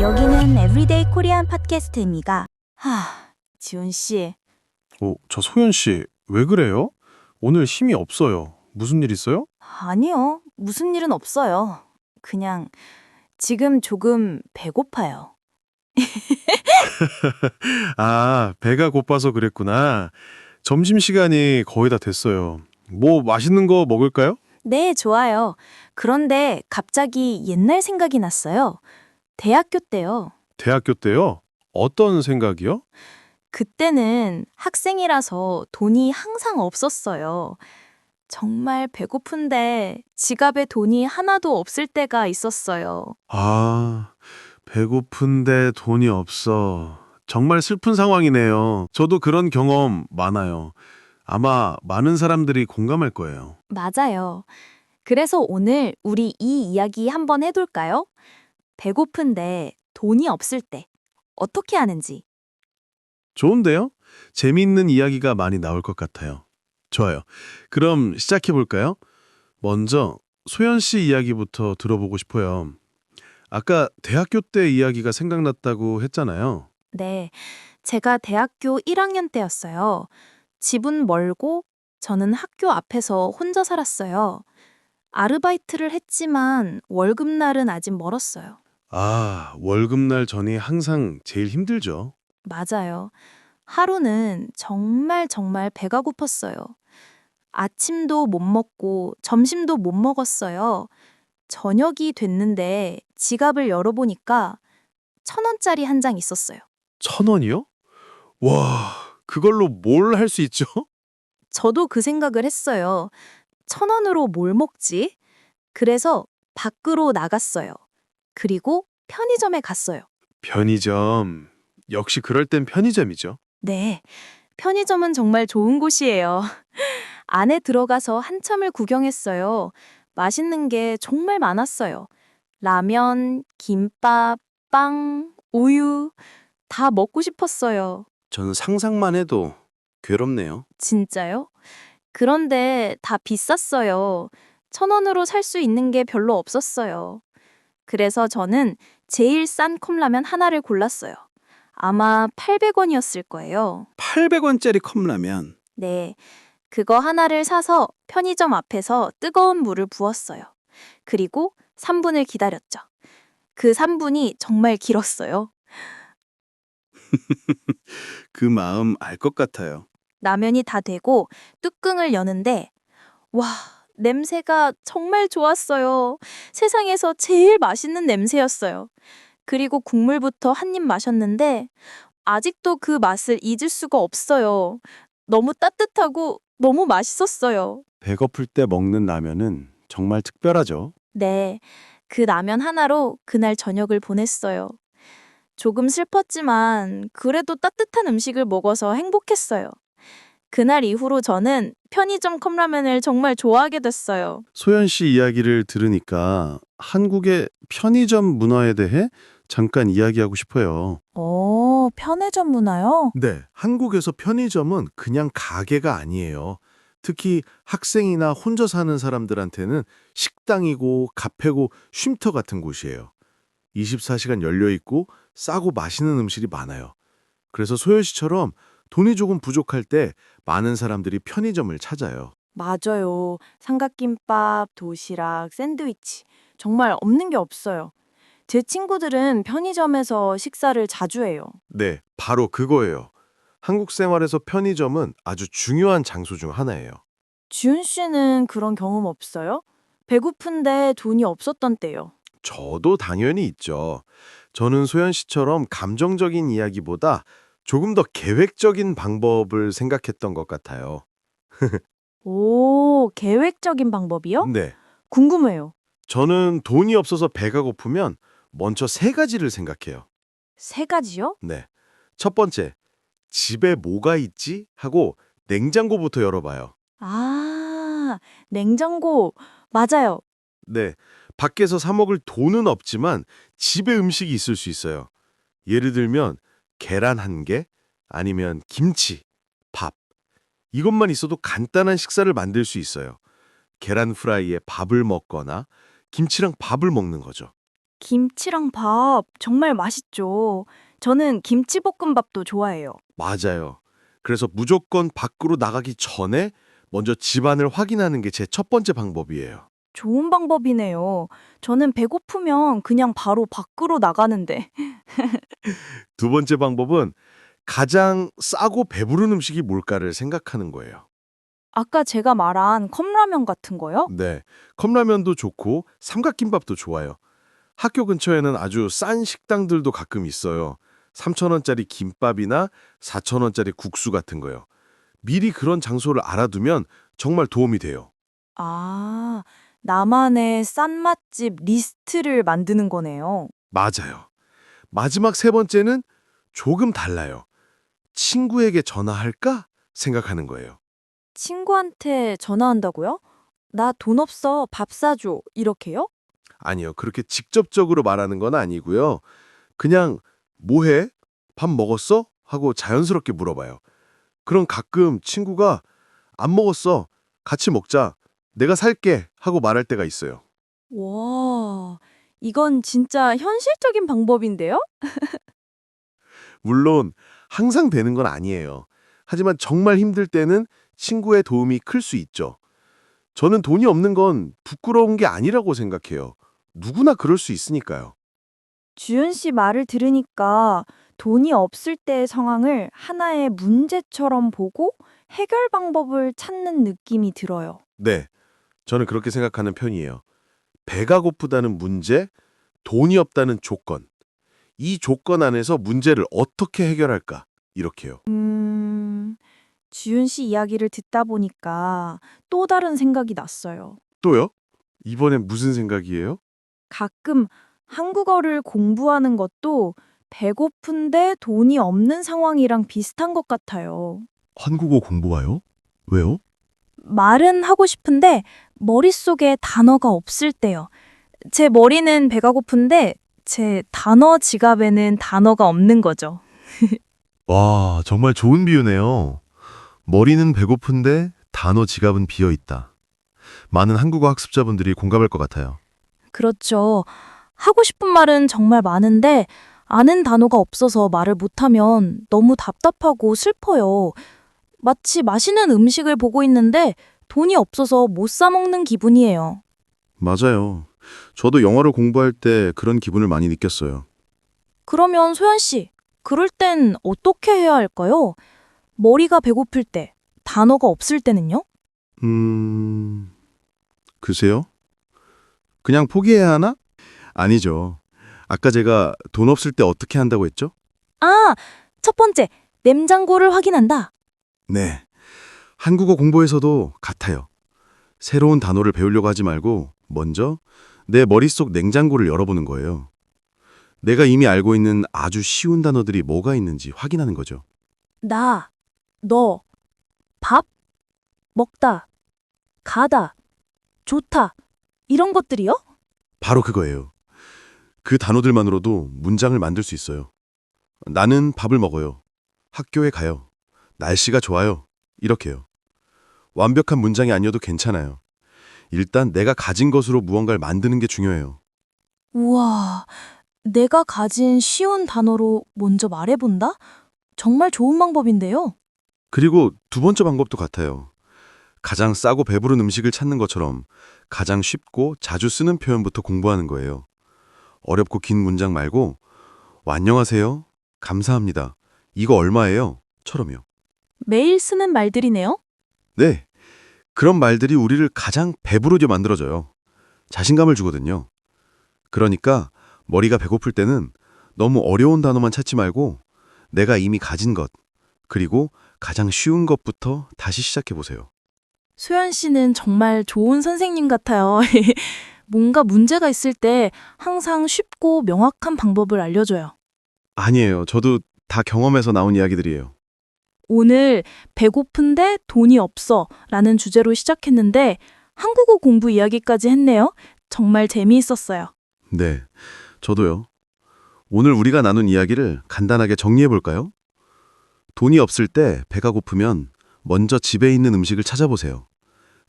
여기는 에브리데이 코리안 팟캐스트입니다. 하, 지훈 씨. 어, 저 소연 씨, 왜 그래요? 오늘 힘이 없어요. 무슨 일 있어요? 아니요. 무슨 일은 없어요. 그냥 지금 조금 배고파요. 아, 배가 고파서 그랬구나. 점심시간이 거의 다 됐어요. 뭐 맛있는 거 먹을까요? 네, 좋아요. 그런데 갑자기 옛날 생각이 났어요. 대학교 때요. 대학교 때요? 어떤 생각이요? 그때는 학생이라서 돈이 항상 없었어요. 정말 배고픈데 지갑에 돈이 하나도 없을 때가 있었어요. 아, 배고픈데 돈이 없어. 정말 슬픈 상황이네요. 저도 그런 경험 많아요. 아마 많은 사람들이 공감할 거예요. 맞아요. 그래서 오늘 우리 이 이야기 한번 해둘까요? 배고픈데 돈이 없을 때 어떻게 하는지. 좋은데요? 재미있는 이야기가 많이 나올 것 같아요. 좋아요. 그럼 시작해 볼까요? 먼저 소연 씨 이야기부터 들어보고 싶어요. 아까 대학교 때 이야기가 생각났다고 했잖아요. 네, 제가 대학교 1학년 때였어요. 집은 멀고 저는 학교 앞에서 혼자 살았어요. 아르바이트를 했지만 월급날은 아직 멀었어요. 아, 월급날 전이 항상 제일 힘들죠. 맞아요. 하루는 정말 정말 배가 고팠어요. 아침도 못 먹고 점심도 못 먹었어요. 저녁이 됐는데 지갑을 열어보니까 천 원짜리 한 장 있었어요. 천 원이요? 와, 그걸로 뭘 할 수 있죠? 저도 그 생각을 했어요. 천 원으로 뭘 먹지? 그래서 밖으로 나갔어요. 그리고 편의점에 갔어요. 편의점. 역시 그럴 땐 편의점이죠. 네, 편의점은 정말 좋은 곳이에요. 안에 들어가서 한참을 구경했어요. 맛있는 게 정말 많았어요. 라면, 김밥, 빵, 우유, 다 먹고 싶었어요. 저는 상상만 해도 괴롭네요. 진짜요? 그런데 다 비쌌어요. 천 원으로 살 수 있는 게 별로 없었어요. 그래서 저는 제일 싼 컵라면 하나를 골랐어요. 아마 800원이었을 거예요. 800원짜리 컵라면. 네. 그거 하나를 사서 편의점 앞에서 뜨거운 물을 부었어요. 그리고 3분을 기다렸죠. 그 3분이 정말 길었어요. 그 마음 알 것 같아요. 라면이 다 되고 뚜껑을 여는데 와, 냄새가 정말 좋았어요. 세상에서 제일 맛있는 냄새였어요. 그리고 국물부터 한 입 마셨는데 아직도 그 맛을 잊을 수가 없어요. 너무 따뜻하고 너무 맛있었어요. 배고플 때 먹는 라면은 정말 특별하죠. 네, 그 라면 하나로 그날 저녁을 보냈어요. 조금 슬펐지만 그래도 따뜻한 음식을 먹어서 행복했어요. 그날 이후로 저는 편의점 컵라면을 정말 좋아하게 됐어요. 소연 씨 이야기를 들으니까 한국의 편의점 문화에 대해 잠깐 이야기하고 싶어요. 오, 편의점 문화요? 네, 한국에서 편의점은 그냥 가게가 아니에요. 특히 학생이나 혼자 사는 사람들한테는 식당이고 카페고 쉼터 같은 곳이에요. 24시간 열려 있고 싸고 맛있는 음식이 많아요. 그래서 소연 씨처럼 돈이 조금 부족할 때 많은 사람들이 편의점을 찾아요. 맞아요. 삼각김밥, 도시락, 샌드위치. 정말 없는 게 없어요. 제 친구들은 편의점에서 식사를 자주 해요. 네, 바로 그거예요. 한국 생활에서 편의점은 아주 중요한 장소 중 하나예요. 지훈 씨는 그런 경험 없어요? 배고픈데 돈이 없었던 때요. 저도 당연히 있죠. 저는 소연 씨처럼 감정적인 이야기보다 조금 더 계획적인 방법을 생각했던 것 같아요. 오, 계획적인 방법이요? 네. 궁금해요. 저는 돈이 없어서 배가 고프면 먼저 세 가지를 생각해요. 세 가지요? 네. 첫 번째, 집에 뭐가 있지? 하고 냉장고부터 열어봐요. 아, 냉장고. 맞아요. 네. 밖에서 사 먹을 돈은 없지만 집에 음식이 있을 수 있어요. 예를 들면 계란 한 개, 아니면 김치, 밥. 이것만 있어도 간단한 식사를 만들 수 있어요. 계란 프라이에 밥을 먹거나 김치랑 밥을 먹는 거죠. 김치랑 밥 정말 맛있죠. 저는 김치볶음밥도 좋아해요. 맞아요. 그래서 무조건 밖으로 나가기 전에 먼저 집안을 확인하는 게 제 첫 번째 방법이에요. 좋은 방법이네요. 저는 배고프면 그냥 바로 밖으로 나가는데. 두 번째 방법은 가장 싸고 배부른 음식이 뭘까를 생각하는 거예요. 아까 제가 말한 컵라면 같은 거요? 네. 컵라면도 좋고 삼각김밥도 좋아요. 학교 근처에는 아주 싼 식당들도 가끔 있어요. 3,000원짜리 김밥이나 4,000원짜리 국수 같은 거요. 미리 그런 장소를 알아두면 정말 도움이 돼요. 아, 나만의 싼 맛집 리스트를 만드는 거네요. 맞아요. 마지막 세 번째는 조금 달라요. 친구에게 전화할까 생각하는 거예요. 친구한테 전화한다고요? 나 돈 없어, 밥 사줘. 이렇게요? 아니요. 그렇게 직접적으로 말하는 건 아니고요. 그냥 뭐 해? 밥 먹었어? 하고 자연스럽게 물어봐요. 그럼 가끔 친구가 안 먹었어. 같이 먹자. 내가 살게 하고 말할 때가 있어요. 와, 이건 진짜 현실적인 방법인데요? 물론 항상 되는 건 아니에요. 하지만 정말 힘들 때는 친구의 도움이 클 수 있죠. 저는 돈이 없는 건 부끄러운 게 아니라고 생각해요. 누구나 그럴 수 있으니까요. 주연 씨 말을 들으니까 돈이 없을 때의 상황을 하나의 문제처럼 보고 해결 방법을 찾는 느낌이 들어요. 네, 저는 그렇게 생각하는 편이에요. 배가 고프다는 문제, 돈이 없다는 조건. 이 조건 안에서 문제를 어떻게 해결할까? 이렇게요. 음, 주윤 씨 이야기를 듣다 보니까 또 다른 생각이 났어요. 또요? 이번엔 무슨 생각이에요? 가끔 한국어를 공부하는 것도 배고픈데 돈이 없는 상황이랑 비슷한 것 같아요. 한국어 공부와요? 왜요? 말은 하고 싶은데 머릿속에 단어가 없을 때요. 제 머리는 배가 고픈데 제 단어 지갑에는 단어가 없는 거죠. 와, 정말 좋은 비유네요. 머리는 배고픈데 단어 지갑은 비어 있다. 많은 한국어 학습자분들이 공감할 것 같아요. 그렇죠. 하고 싶은 말은 정말 많은데 아는 단어가 없어서 말을 못하면 너무 답답하고 슬퍼요. 마치 맛있는 음식을 보고 있는데 돈이 없어서 못 사 먹는 기분이에요. 맞아요. 저도 영어를 공부할 때 그런 기분을 많이 느꼈어요. 그러면 소연 씨, 그럴 땐 어떻게 해야 할까요? 머리가 배고플 때, 단어가 없을 때는요? 음, 글쎄요. 그냥 포기해야 하나? 아니죠. 아까 제가 돈 없을 때 어떻게 한다고 했죠? 아, 첫 번째, 냉장고를 확인한다. 네. 한국어 공부에서도 같아요. 새로운 단어를 배우려고 하지 말고 먼저 내 머릿속 냉장고를 열어보는 거예요. 내가 이미 알고 있는 아주 쉬운 단어들이 뭐가 있는지 확인하는 거죠. 나, 너, 밥, 먹다, 가다, 좋다, 이런 것들이요? 바로 그거예요. 그 단어들만으로도 문장을 만들 수 있어요. 나는 밥을 먹어요. 학교에 가요. 날씨가 좋아요. 이렇게요. 완벽한 문장이 아니어도 괜찮아요. 일단 내가 가진 것으로 무언가를 만드는 게 중요해요. 우와, 내가 가진 쉬운 단어로 먼저 말해본다? 정말 좋은 방법인데요. 그리고 두 번째 방법도 같아요. 가장 싸고 배부른 음식을 찾는 것처럼 가장 쉽고 자주 쓰는 표현부터 공부하는 거예요. 어렵고 긴 문장 말고 와, 안녕하세요. 감사합니다. 이거 얼마예요? 처럼요. 매일 쓰는 말들이네요. 네. 그런 말들이 우리를 가장 배부르게 만들어줘요. 자신감을 주거든요. 그러니까 머리가 배고플 때는 너무 어려운 단어만 찾지 말고 내가 이미 가진 것, 그리고 가장 쉬운 것부터 다시 시작해 보세요. 소연 씨는 정말 좋은 선생님 같아요. 뭔가 문제가 있을 때 항상 쉽고 명확한 방법을 알려줘요. 아니에요. 저도 다 경험에서 나온 이야기들이에요. 오늘 배고픈데 돈이 없어 라는 주제로 시작했는데 한국어 공부 이야기까지 했네요. 정말 재미있었어요. 네. 저도요. 오늘 우리가 나눈 이야기를 간단하게 정리해 볼까요? 돈이 없을 때 배가 고프면 먼저 집에 있는 음식을 찾아보세요.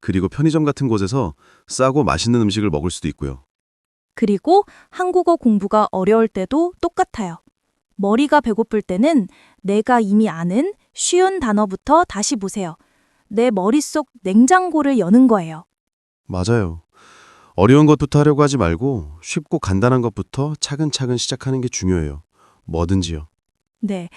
그리고 편의점 같은 곳에서 싸고 맛있는 음식을 먹을 수도 있고요. 그리고 한국어 공부가 어려울 때도 똑같아요. 머리가 배고플 때는 내가 이미 아는 쉬운 단어부터 다시 보세요. 내 머릿속 냉장고를 여는 거예요. 맞아요. 어려운 것부터 하려고 하지 말고 쉽고 간단한 것부터 차근차근 시작하는 게 중요해요. 뭐든지요. 네.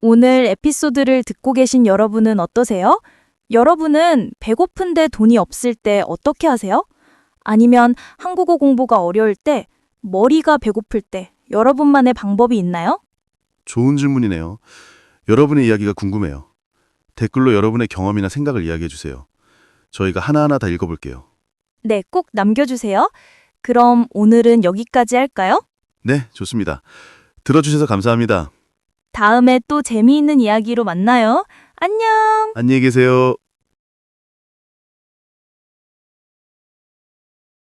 오늘 에피소드를 듣고 계신 여러분은 어떠세요? 여러분은 배고픈데 돈이 없을 때 어떻게 하세요? 아니면 한국어 공부가 어려울 때, 머리가 배고플 때 여러분만의 방법이 있나요? 좋은 질문이네요. 여러분의 이야기가 궁금해요. 댓글로 여러분의 경험이나 생각을 이야기해 주세요. 저희가 하나하나 다 읽어볼게요. 네, 꼭 남겨주세요. 그럼 오늘은 여기까지 할까요? 네, 좋습니다. 들어주셔서 감사합니다. 다음에 또 재미있는 이야기로 만나요. 안녕! 안녕히 계세요.